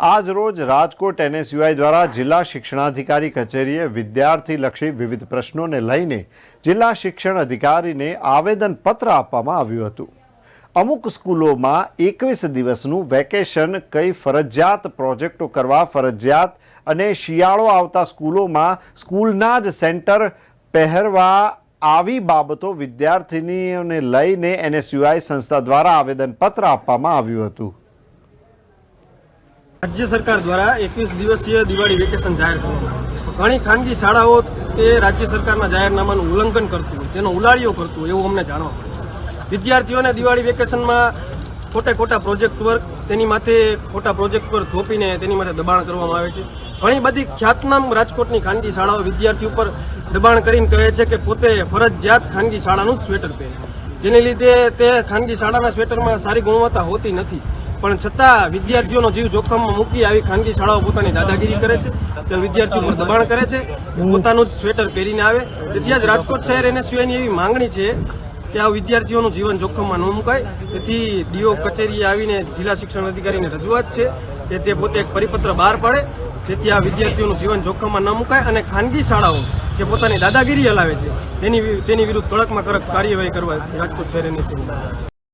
આજ રોજ રાજકોટ એનએસયુઆઈ દ્વારા જિલ્લા શિક્ષણાધિકારી કચેરીએ વિદ્યાર્થીલક્ષી વિવિધ પ્રશ્નોને લઈને જિલ્લા શિક્ષણ અધિકારીને આવેદનપત્ર આપવામાં આવ્યું હતું. અમુક સ્કૂલોમાં એકવીસ દિવસનું વેકેશન, કઈ ફરજિયાત પ્રોજેક્ટો કરવા ફરજિયાત અને શિયાળો આવતા સ્કૂલોમાં સ્કૂલના જ સેન્ટર પહેરવા આવી બાબતો વિદ્યાર્થીનીઓને લઈને એનએસયુઆઈ સંસ્થા દ્વારા આવેદનપત્ર આપવામાં આવ્યું હતું. રાજ્ય સરકાર દ્વારા એકવીસ દિવસીય દિવાળી વેકેશન જાહેર કરવામાં. ઘણી ખાનગી શાળાઓ તે રાજ્ય સરકારના જાહેરનામાનું ઉલ્લંઘન કરતું તેનો ઉલાળીઓ કરતું એવું અમને જાણવા મળ્યું વિદ્યાર્થીઓને દિવાળી વેકેશનમાં ખોટે ખોટા પ્રોજેક્ટ વર્ક, તેની માથે ખોટા પ્રોજેક્ટ પર થોપીને તેની માથે દબાણ કરવામાં આવે છે. ઘણી બધી ખ્યાતનામ રાજકોટની ખાનગી શાળાઓ વિદ્યાર્થી ઉપર દબાણ કરીને કહે છે કે પોતે ફરજિયાત ખાનગી શાળાનું જ સ્વેટર પહેરે. જેને લીધે તે ખાનગી શાળાના સ્વેટરમાં સારી ગુણવત્તા હોતી નથી. પણ છતાં વિદ્યાર્થીઓનો જીવ જોખમમાં મૂકી આવી ખાનગી શાળાઓ પોતાની દાદાગીરી કરે છે, તે વિદ્યાર્થીઓ પર દબાણ કરે છે પોતાનું જ સ્વેટર પહેરીને આવે. તેથી જ રાજકોટ શહેર એને સિવાયની એવી માંગણી છે કે આ વિદ્યાર્થીઓનું જીવન જોખમમાં ન મુકાય. તેથી ડીઓ કચેરીએ આવીને જિલ્લા શિક્ષણ અધિકારીને રજૂઆત છે કે તે પોતે એક પરિપત્ર બહાર પાડે, જેથી આ વિદ્યાર્થીઓનું જીવન જોખમમાં ન મુકાય અને ખાનગી શાળાઓ જે પોતાની દાદાગીરી હલાવે છે તેની તેની વિરુદ્ધ કડકમાં કડક કાર્યવાહી કરવા રાજકોટ શહેર એની